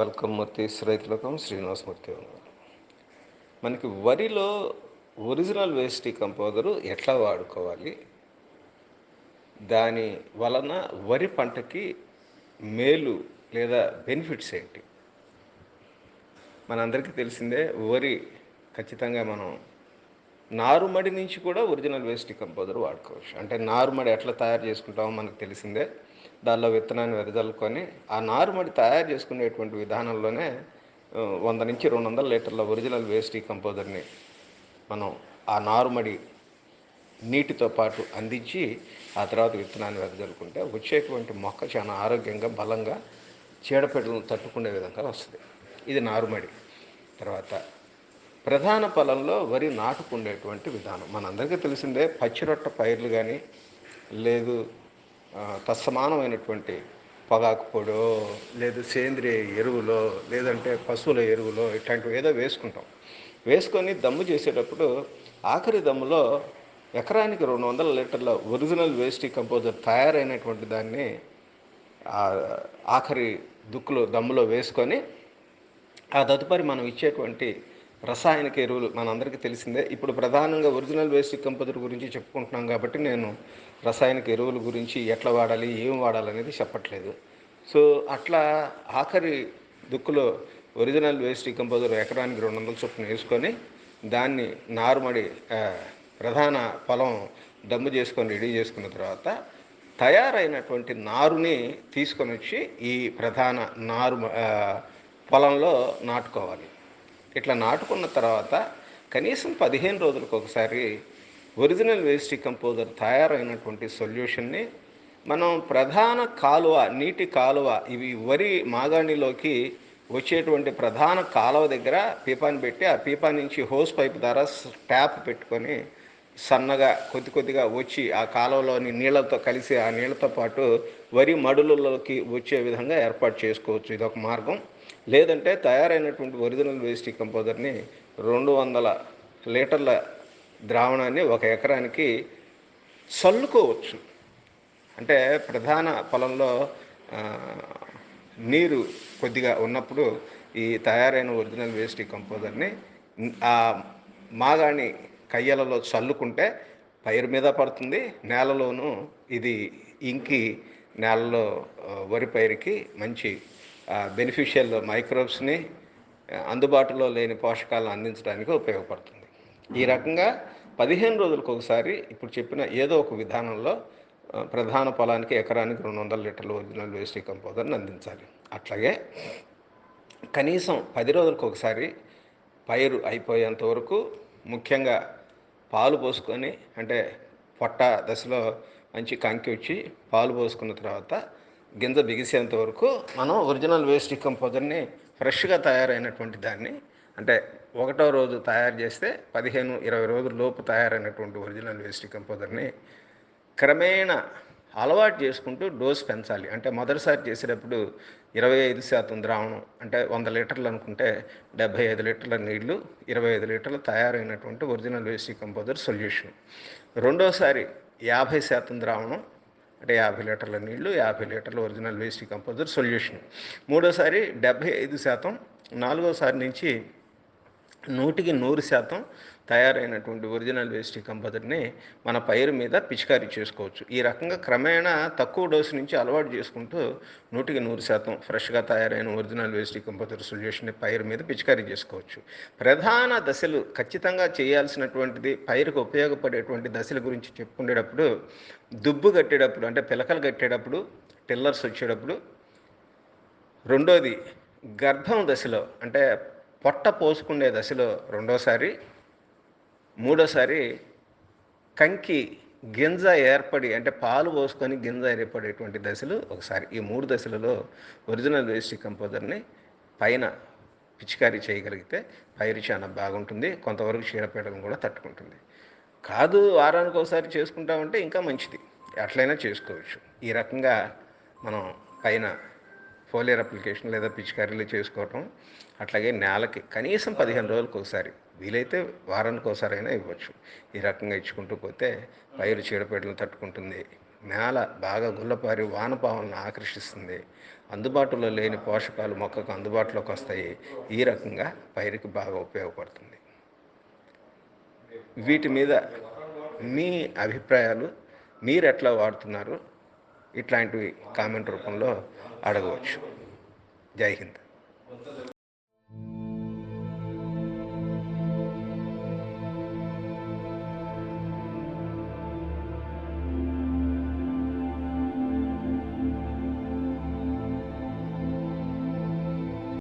Welcome మూర్తి రైతులకం శ్రీనివాసమూర్తి ఉన్నారు మనకి వరిలో ఒరిజినల్ వేస్ట్ కంపోజరు ఎట్లా వాడుకోవాలి? దాని వలన వరి పంటకి మేలు లేదా బెనిఫిట్స్ ఏంటి? మనందరికీ తెలిసిందే వరి ఖచ్చితంగా మనం నారుమడి నుంచి కూడా ఒరిజినల్ వేస్ట్ కంపోజర్ వాడుకోవచ్చు. అంటే నారుమడి ఎట్లా తయారు చేసుకుంటామో మనకు తెలిసిందే. దానిలో విత్తనాన్ని వెదజల్లుకొని ఆ నారుమడి తయారు చేసుకునేటువంటి విధానంలోనే వంద నుంచి రెండు వందల లీటర్ల ఒరిజినల్ వేస్ట్ కంపోజర్ని మనం ఆ నారుమడి నీటితో పాటు అందించి ఆ తర్వాత విత్తనాన్ని వెదజల్లుకుంటే వచ్చేటువంటి మొక్క చాలా ఆరోగ్యంగా బలంగా చీడపీడలను తట్టుకునే విధంగా వస్తుంది. ఇది నారుమడి. తర్వాత ప్రధాన పొలంలో వరి నాటుకుండేటువంటి విధానం. మనందరికీ తెలిసిందే పచ్చిరొట్ట పైర్లు కానీ లేదు తత్సమానమైనటువంటి పొగాకు పొడో లేదు సేంద్రియ ఎరువులో లేదంటే పశువుల ఎరువులో ఇట్లాంటివి ఏదో వేసుకుంటాం. వేసుకొని దమ్ము చేసేటప్పుడు ఆఖరి దమ్ములో ఎకరానికి రెండు వందల లీటర్ల ఒరిజినల్ వేస్ట్ కంపోజర్ తయారైనటువంటి దాన్ని ఆఖరి దుక్కులో దమ్ములో వేసుకొని ఆ తదుపరి మనం ఇచ్చేటువంటి రసాయనిక ఎరువులు మనందరికీ తెలిసిందే. ఇప్పుడు ప్రధానంగా ఒరిజినల్ వేస్ట్ కంపోజర్ గురించి చెప్పుకుంటున్నాం కాబట్టి నేను రసాయనిక ఎరువుల గురించి ఎట్లా వాడాలి ఏం వాడాలనేది చెప్పట్లేదు. సో అట్లా ఆఖరి దుక్కులో ఒరిజినల్ వేస్ట్ కంపోజర్ ఎకరానికి రెండు వందల చొప్పున వేసుకొని దాన్ని నారుమడి ప్రధాన పొలం దమ్ము చేసుకొని రెడీ చేసుకున్న తర్వాత తయారైనటువంటి నారుని తీసుకొని వచ్చి ఈ ప్రధాన నారు పొలంలో నాటుకోవాలి. ఇట్లా నాటుకున్న తర్వాత కనీసం పదిహేను రోజులకు ఒకసారి ఒరిజినల్ వేస్ట్ కంపోజర్ తయారైనటువంటి సొల్యూషన్ని మనం ప్రధాన కాలువ నీటి కాలువ ఇవి వరి మాగాణిలోకి వచ్చేటువంటి ప్రధాన కాలువ దగ్గర పీపాని పెట్టి ఆ పీపా నుంచి హోస్ పైప్ ద్వారా ట్యాప్ పెట్టుకొని సన్నగా కొద్ది కొద్దిగా వచ్చి ఆ కాలువలోని నీళ్ళతో కలిసి ఆ నీళ్ళతో పాటు వరి మడులలోకి వచ్చే విధంగా ఏర్పాటు చేసుకోవచ్చు. ఇదొక మార్గం. లేదంటే తయారైనటువంటి ఒరిజినల్ వేస్ట్ కంపోజర్ని రెండు వందల లీటర్ల ద్రావణాన్ని ఒక ఎకరానికి చల్లుకోవచ్చు అంటే ప్రధాన పొలంలో నీరు కొద్దిగా ఉన్నప్పుడు ఈ తయారైన ఒరిజినల్ వేస్ట్ కంపోజర్ని ఆ మాగాణి కయ్యలలో చల్లుకుంటే పైరు మీద పడుతుంది. నేలలోనూ ఇది ఇంకి నేలలో వరి పైరుకి మంచి బెనిఫిషియల్ మైక్రోబ్స్ని అందుబాటులో లేని పోషకాలను అందించడానికి ఉపయోగపడుతుంది. ఈ రకంగా పదిహేను రోజులకు ఒకసారి ఇప్పుడు చెప్పిన ఏదో ఒక విధానంలో ప్రధాన పొలానికి ఎకరానికి రెండు వందల లీటర్లు ఒరిజినల్ వేస్ట్ కంపోజర్ని అందించాలి. అట్లాగే కనీసం పది రోజులకు ఒకసారి పైరు అయిపోయేంత వరకు ముఖ్యంగా పాలు పోసుకొని అంటే పొట్ట దశలో మంచి కంకి వచ్చి పాలు పోసుకున్న తర్వాత గింజ బిగిసేంత వరకు మనం ఒరిజినల్ వేస్ట్ కంపోజర్ని ఫ్రెష్గా తయారైనటువంటి దాన్ని అంటే ఒకటో రోజు తయారు చేస్తే పదిహేను ఇరవై రోజుల లోపు తయారైనటువంటి ఒరిజినల్ వేస్ట్ కంపోజర్ని క్రమేణా అలవాటు చేసుకుంటూ డోస్ పెంచాలి. అంటే మొదటిసారి చేసేటప్పుడు ఇరవై ఐదు శాతం ద్రావణం అంటే వంద లీటర్లు అనుకుంటే డెబ్బై ఐదు లీటర్ల నీళ్ళు ఇరవై ఐదు లీటర్లు తయారైనటువంటి ఒరిజినల్ వేస్ట్ కంపోజర్ సొల్యూషన్. రెండోసారి యాభై శాతం ద్రావణం అంటే యాభై లీటర్ల నీళ్ళు యాభై లీటర్ల ఒరిజినల్ వేస్ట్ కంపోజర్ సొల్యూషన్. మూడోసారి డెబ్బై ఐదు శాతం నాలుగోసారి నుంచి నూటికి నూరు శాతం తయారైనటువంటి ఒరిజినల్ వేస్ట్ కంపదర్ని మన పైరు మీద పిచికారీ చేసుకోవచ్చు. ఈ రకంగా క్రమేణా తక్కువ డోసు నుంచి అలవాటు చేసుకుంటూ నూటికి నూరు శాతం ఫ్రెష్గా తయారైన ఒరిజినల్ వేస్ట్ కంపదర్ సొల్యూషన్ని పైరు మీద పిచికారీ చేసుకోవచ్చు. ప్రధాన దశలు ఖచ్చితంగా చేయాల్సినటువంటిది పైరుకు ఉపయోగపడేటువంటి దశల గురించి చెప్పుకునేటప్పుడు దుబ్బు కట్టేటప్పుడు అంటే పిలకలు కట్టేటప్పుడు టిల్లర్స్ వచ్చేటప్పుడు రెండోది గర్భం దశలో అంటే పొట్ట పోసుకునే దశలో రెండోసారి మూడోసారి కంకి గింజ ఏర్పడి అంటే పాలు పోసుకొని గింజ ఏర్పడేటువంటి దశలు ఒకసారి. ఈ మూడు దశలలో ఒరిజినల్ వేస్ట్ కంపోజర్ని పైన పిచికారీ చేయగలిగితే పైరు చాలా బాగుంటుంది కొంతవరకు చీడపీడలను కూడా తట్టుకుంటుంది. కాదు వారానికి ఒకసారి చేసుకుంటామంటే ఇంకా మంచిది. అట్లయినా చేసుకోవచ్చు. ఈ రకంగా మనం పైన ఫోలియర్ అప్లికేషన్ లేదా పిచికారీలు చేసుకోవటం అట్లాగే నేలకి కనీసం పదిహేను రోజులకు ఒకసారి వీలైతే వారానికి ఒకసారి అయినా ఇవ్వచ్చు. ఈ రకంగా ఇచ్చుకుంటూ పోతే పైరు చీడపీడలను తట్టుకుంటుంది. నేల బాగా గుల్లపారి వానపాములను ఆకర్షిస్తుంది. అందుబాటులో లేని పోషకాలు మొక్కకు అందుబాటులోకి వస్తాయి. ఈ రకంగా పైరుకి బాగా ఉపయోగపడుతుంది. వీటి మీద మీ అభిప్రాయాలు మీరు ఎట్లా వాడుతున్నారు? ఇట్లాంటివి కామెంట్ రూపంలో అడగవచ్చు. జై హింద్.